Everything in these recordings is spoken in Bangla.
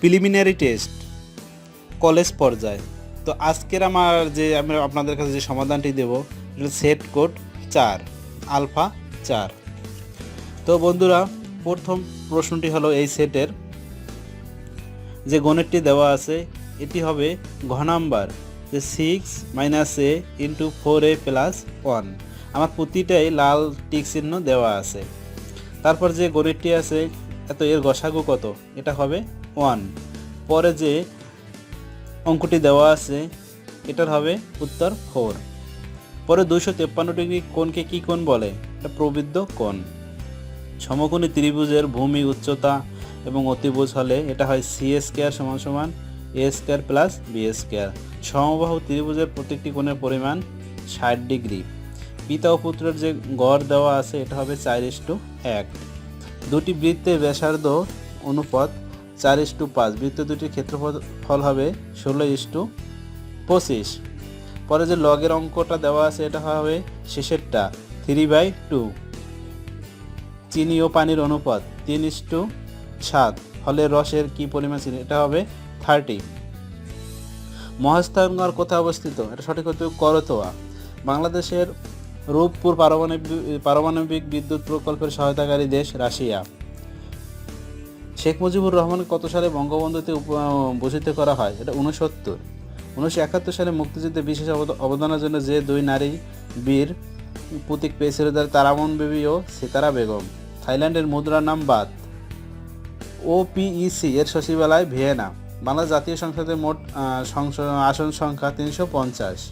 প্রিলিমিনারি টেস্ট, কলেজ পর্যায়ে। তো আজকের আমার যে আমি আপনাদের কাছে যে সমাধানটি দেব সেট কোড চার আলফা চার। তো বন্ধুরা, প্রথম প্রশ্নটি হলো এই সেটের যে গণিতটি দেওয়া আছে, এটি হবে ঘ নাম্বার, যে six minus A into four A plus one আমার প্রতিটাই লাল টিক চিহ্ন দেওয়া আছে। তারপর যে গণিতটি আছে এত এর গসাগু কত? এটা হবে ওয়ান পরে যে অঙ্কটি দেওয়া আছে, এটার হবে উত্তর ফোর পরে দুইশো তেপ্পান্ন ডিগ্রি কোণকে কি কোণ বলে? এটা প্রবৃদ্ধ কোণ। সমকোণী ত্রিভুজের ভূমি, উচ্চতা এবং অতিভুজ হলে এটা হয় সি স্কোয়ার সমান সমান A square plus B square সমবাহু ত্রিভুজের প্রত্যেকটি কোণের পরিমাণ ষাট ডিগ্রি। পিতা ও পুত্রের যে গড় দেওয়া আছে, এটা হবে চার ইস্টু এক। দুটি বৃত্তের ব্যাসার্ধ অনুপাত চার ইস্টু পাঁচ। বৃত্ত দুটির ক্ষেত্রফল ফল হবে ষোলো ইস্টু পঁচিশ। পরে যে লগের অঙ্কটা দেওয়া আছে, এটা হবে শেষেরটা থ্রি বাই টু চিনি ও পানির অনুপাত তিন ইস্টু সাত। ফলে রসের কি পরিমাণ চিনি? এটা হবে থার্টি মহাস্থানগড় কোথায় অবস্থিত? এটা সঠিক হতে করতোয়া। বাংলাদেশের রূপপুর পারমাণবিক পারমাণবিক বিদ্যুৎ প্রকল্পের সহায়তাকারী দেশ রাশিয়া। শেখ মুজিবুর রহমান কত সালে বঙ্গবন্ধুতে ভূষিত করা হয়? এটা উনসত্তর উনিশশো একাত্তর সালে মুক্তিযুদ্ধে বিশেষ অবদ- অবদানের জন্য যে দুই নারী বীর প্রতীক পেয়েছিল তার তারামন বিবি ও সিতারা বেগম। থাইল্যান্ডের মুদ্রার নাম বাত ওপিইসি এর সচিবালয় ভিয়েনা। বাংলাদেশ জাতীয় সংসদের মোট আসন সংখ্যা তিনশো পঞ্চাশ।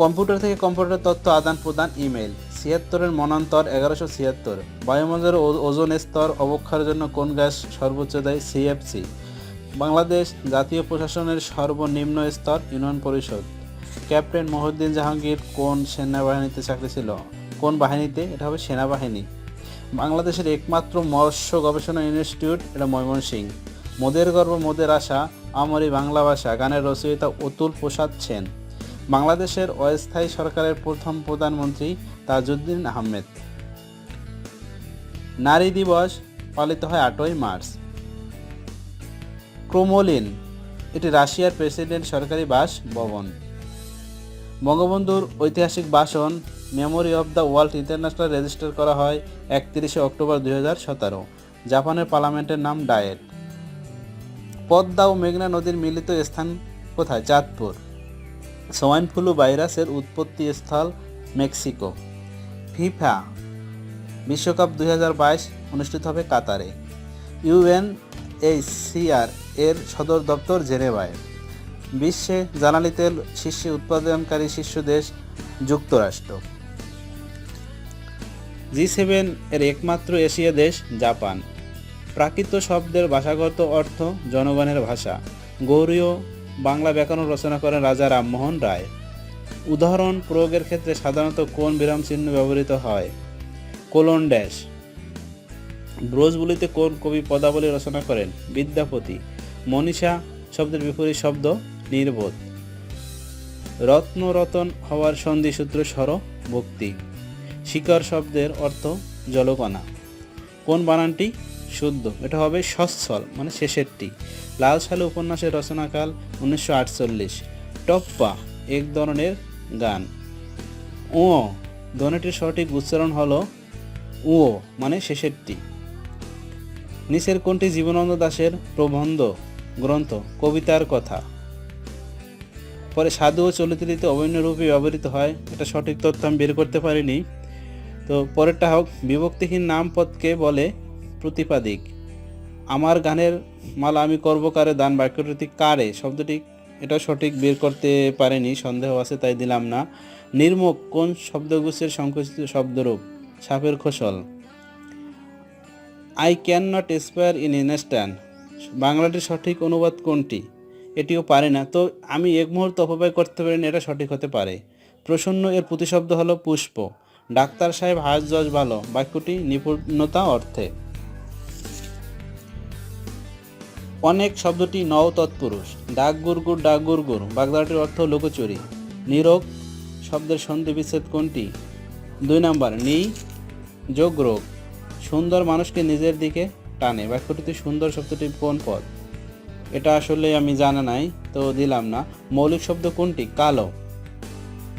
কম্পিউটার থেকে কম্পিউটার তথ্য আদান প্রদান ইমেল ছিয়াত্তরের মনান্তর, এগারোশো ছিয়াত্তর। বায়ুমণ্ডলের ওজোন স্তর অবক্ষয়ের জন্য কোন গ্যাস সর্বোচ্চ দেয়? সিএফসি বাংলাদেশ জাতীয় প্রশাসনের সর্বনিম্ন স্তর, ইউনিয়ন পরিষদ। ক্যাপ্টেন মহিউদ্দিন জাহাঙ্গীর কোন সেনাবাহিনীতে চাকরি ছিল? কোন বাহিনীতে? এটা হবে সেনাবাহিনী। বাংলাদেশের একমাত্র মৎস্য গবেষণা ইনস্টিটিউট, এটা ময়মনসিংহ মোদের গর্ব, মোদের আশা, আমরি বাংলা ভাষা, গানের রচয়িতা অতুল প্রসাদ সেন। বাংলাদেশের অস্থায়ী সরকারের প্রথম প্রধানমন্ত্রী তাজউদ্দিন আহমেদ। নারী দিবস পালিত হয় আটই মার্চ। ক্রোমোলিন, এটি রাশিয়ার প্রেসিডেন্ট সরকারি বাস ভবন বঙ্গবন্ধুর ঐতিহাসিক ভাষণ memory of the world international register করা হয় একত্রিশে অক্টোবর দুই হাজার সতেরো, জাপানের পার্লামেন্টের নাম ডায়েট। পদ্মা ও মেঘনা নদীর মিলিত স্থান কোথায়? চাঁদপুর। সোয়াইন ফ্লু ভাইরাসের উৎপত্তি স্থল মেক্সিকো, ফিফা, বিশ্বকাপ দুই হাজার বাইশ অনুষ্ঠিত হবে কাতারে। ইউএনএইচসিআর এর সদর দপ্তর জেনেভায়। বিশ্বে জ্বালানি তেল শীর্ষ উৎপাদনকারী শীর্ষ দেশ যুক্তরাষ্ট্র। জি সেভেন এর একমাত্র এশিয়া দেশ জাপান। প্রাকৃত শব্দের ভাষাগত অর্থ জনগণের ভাষা। গৌরীয় বাংলা ব্যাকরণ রচনা করেন রাজা রামমোহন রায়। উদাহরণ, প্রয়োগের ক্ষেত্রে সাধারণত কোন বিরাম চিহ্ন ব্যবহৃত হয়? Colon dash. ব্রোজগুলিতে কোন কবি পদাবলী রচনা করেন? বিদ্যাপতি। মনীষা শব্দের বিপরীত শব্দ, নির্বোধ। রত্ন রতন হওয়ার সন্ধিসূত্র স্বর, ভক্তি। শিকর শব্দের অর্থ, জলকণা। কোন বানানটি শুদ্ধ। এটা হবে সচ্ছল মানে শেষেরটি। লাল সালে উপন্যাসের রচনাকাল উনিশশো আটচল্লিশ। টপ্পা, এক ধরনের গান। ও, ধ্বনিটির সঠিক উচ্চারণ হলো ও মানে শেষেরটি। নিচের কোনটি জীবনানন্দ দাশের প্রবন্ধ, গ্রন্থ, কবিতার কথা? পরে সাধু ও চলিতরিতে অভিন্ন রূপে ব্যবহৃত হয়, এটা সঠিক তথ্য আমি বের করতে পারিনি। তো পরেরটা হোক, বিভক্তিহীন নাম পদকে বলে প্রতিপাদিক। আমার গানের মালা আমি করব কারে, দান বাক্যটি কারে? শব্দটি এটা সঠিক বের করতে পারেনি, সন্দেহ আছে, তাই দিলাম না। নির্মুখ, কোন শব্দগুচ্ছের সংকুচিত শব্দরূপ? সাপের খোসল। I can not aspire in instant বাংলাটির সঠিক অনুবাদ কোনটি? এটিও পারে না। তো আমি এক মুহূর্ত অপব্যয় করতে পারি এটা সঠিক হতে পারে। প্রসন্ন এর প্রতিশব্দ হলো পুষ্প। ডাক্তার সাহেব হাজ জজ ভালো। বাক্যটি নিপুণতা অর্থে। অনেক শব্দটি নও তৎপুরুষ। ডাক গুরগুর ডাক গুরগুর বাগদাটির অর্থ লোকচুরি। নিরোগ শব্দের সন্ধি বিচ্ছেদ কোনটি? দুই নাম্বার, নি, যোগ রোগ। সুন্দর মানুষকে নিজের দিকে টানে। বাক্যটিতে সুন্দর শব্দটি কোন পদ? এটা আসলে আমি জানা নাই, তো দিলাম না। মৌলিক শব্দ কোনটি? কালো।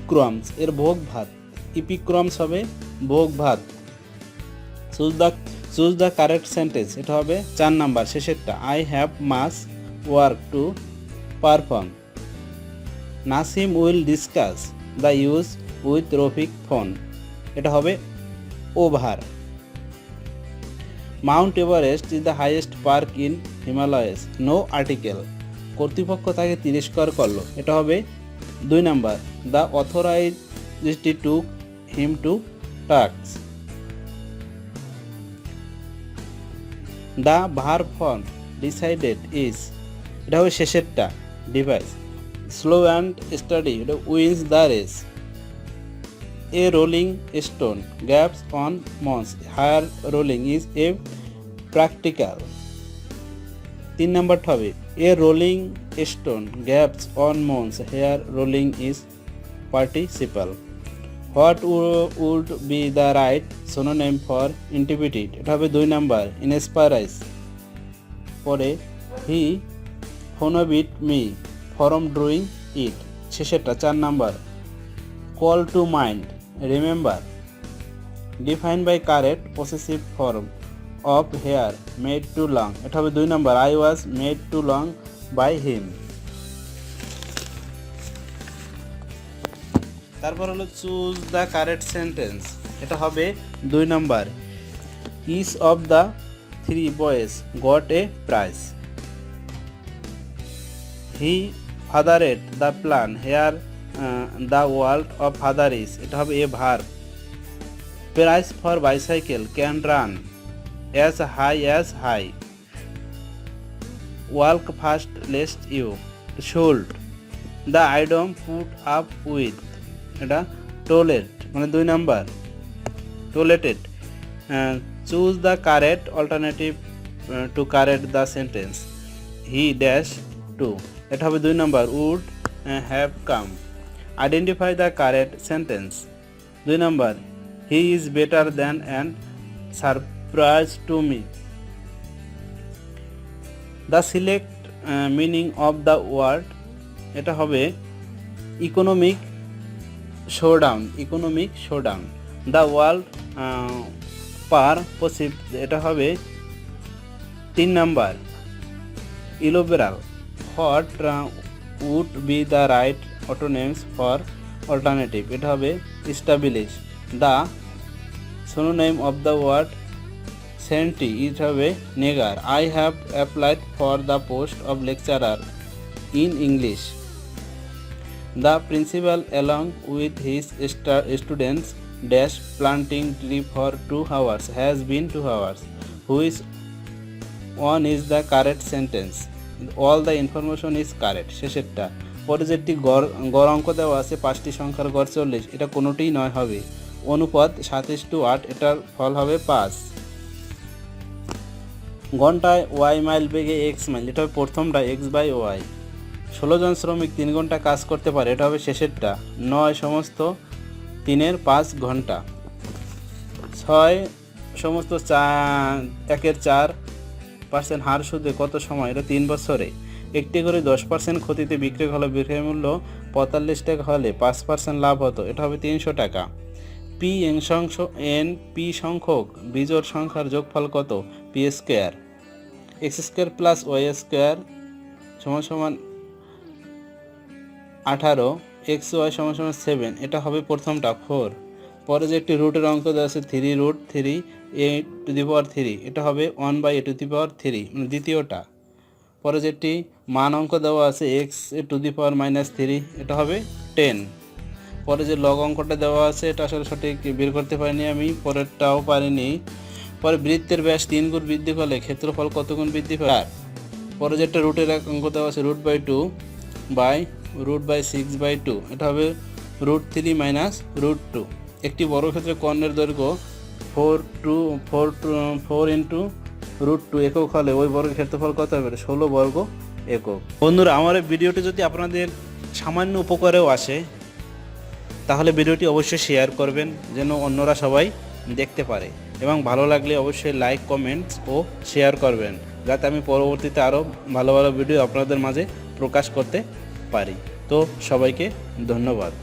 ক্রমস এর ভোগ ভাত। ইপিক্রমস হবে ভোগ ভাত। The choose the correct sentence এটা হবে চার number, শেষেরটা। I have mass work to perform Nasim will discuss the use with Rafiq phone এটা হবে over. Mount Everest is the highest park in Himalayas no article কর্তৃপক্ষ তাকে তিরস্কার করল। এটা হবে দুই number. The authority to him to tax the verb form decided is, এটা হবে শেষেরটা, ডিভাইস। স্লো অ্যান্ড স্টাডি, এটা wins the race. A rolling stone, gathers on moss, here rolling is a practical. তিন নাম্বারটা হবে a rolling stone, gathers on moss, here rolling is participle. What would be the right synonym for intrepid এটা হবে দুই নাম্বার ইনস্পায়ারাইজ পরে, হি ফোনোবিট মি, ফরম ড্রুইং ইট। শেষেরটা, চার number. Call to mind, remember. Define by correct possessive form of here made to long. এটা হবে দুই number, I was made to long by him. তারপর হলো চুজ দ্য কারেক্ট সেন্টেন্স এটা হবে দুই number. Each of the three boys got a prize he fathered the plan here the world of father is এটা হবে a fair price for bicycle can run as high as high work fast lest you should the idiom put up with এটা টোলেট মানে দুই number tolerated choose the correct alternative to correct the sentence he dash to এটা হবে দুই number would have come identify the correct sentence দুই number he is better than and surprise to me the select meaning of the word এটা হবে economic showdown economic showdown the world perceive এটা হবে তিন number ইলোবেরাল what would be the right antonyms for alternative এটা হবে establish the synonym of the word centi it হবে meagre I have applied for the post of lecturer in English Principal, along with his sta- students, dash planting tree for two hours has been two hours. Which one is the correct sentence? All the information is correct. শেষেরটা পরে যেটি গড় অঙ্ক দেওয়া আছে পাঁচটি সংখ্যার গড় চল্লিশ এটা কোনোটিই নয় হবে অনুপাত সাতাশ টু আট এটার ফল হবে পাঁচ ঘন্টায় ওয়াই মাইল বেগে এক্স মাইল এটা প্রথমটা এক্স বাই ওয়াই ষোলো জন শ্রমিক তিন ঘণ্টা কাজ করতে পারে, এটা হবে শেষেরটা। নয় সমস্ত তিনের পাঁচ ঘণ্টা। ছয় সমস্ত চা, একের চার পার্সেন্ট হার সুদে কত সময়? এটা তিন বছরে। একটি করে দশ পার্সেন্ট ক্ষতিতে বিক্রি হলো বিক্রয় মূল্য পঁয়তাল্লিশ টাকা হলে পাঁচ পার্সেন্ট লাভ হতো, এটা হবে তিনশো টাকা। পি এন সংখ্য এন পি সংখ্যক বিজোড় সংখ্যার যোগফল কত? P square. X square plus Y square সমান সমান আঠারো, এক্স ওয়াই সমান সমান সেভেন, এটা হবে প্রথমটা, ফোর। পরে যে একটি রুটের অঙ্ক দেওয়া আছে three root three, A to the power three, এটা হবে one by A to the power three মানে দ্বিতীয়টা। পরে যেটি মান অঙ্ক দেওয়া আছে X A to the power minus three, এটা হবে টেন। পরে যে লগ অঙ্কটা দেওয়া আছে, এটা আসলে সঠিক বের করতে পারিনি আমি, পরেরটাও পারিনি। পরে বৃত্তের ব্যাস তিন গুণ বৃদ্ধি করলে ক্ষেত্রফল কত গুণ বৃদ্ধি পায়? পরে যেটা রুটের অঙ্ক দেওয়া আছে root by two, by root by six by two এটা হবে root three minus root two একটি বর্গক্ষেত্রে কর্ণের দৈর্ঘ্য four two four two four into root two একক হলে ওই বর্গের ক্ষেত্রফল কত হবে? ষোলো বর্গ একক। বন্ধুরা, আমার ভিডিওটি যদি আপনাদের সামান্য উপকারেও আসে, তাহলে ভিডিওটি অবশ্যই শেয়ার করবেন, যেন অন্যরা সবাই দেখতে পারে। এবং ভালো লাগলে অবশ্যই লাইক কমেন্টস ও শেয়ার করবেন, যাতে আমি পরবর্তীতে আরও ভালো ভালো ভিডিও আপনাদের মাঝে প্রকাশ করতে পারি। তো সবাইকে ধন্যবাদ।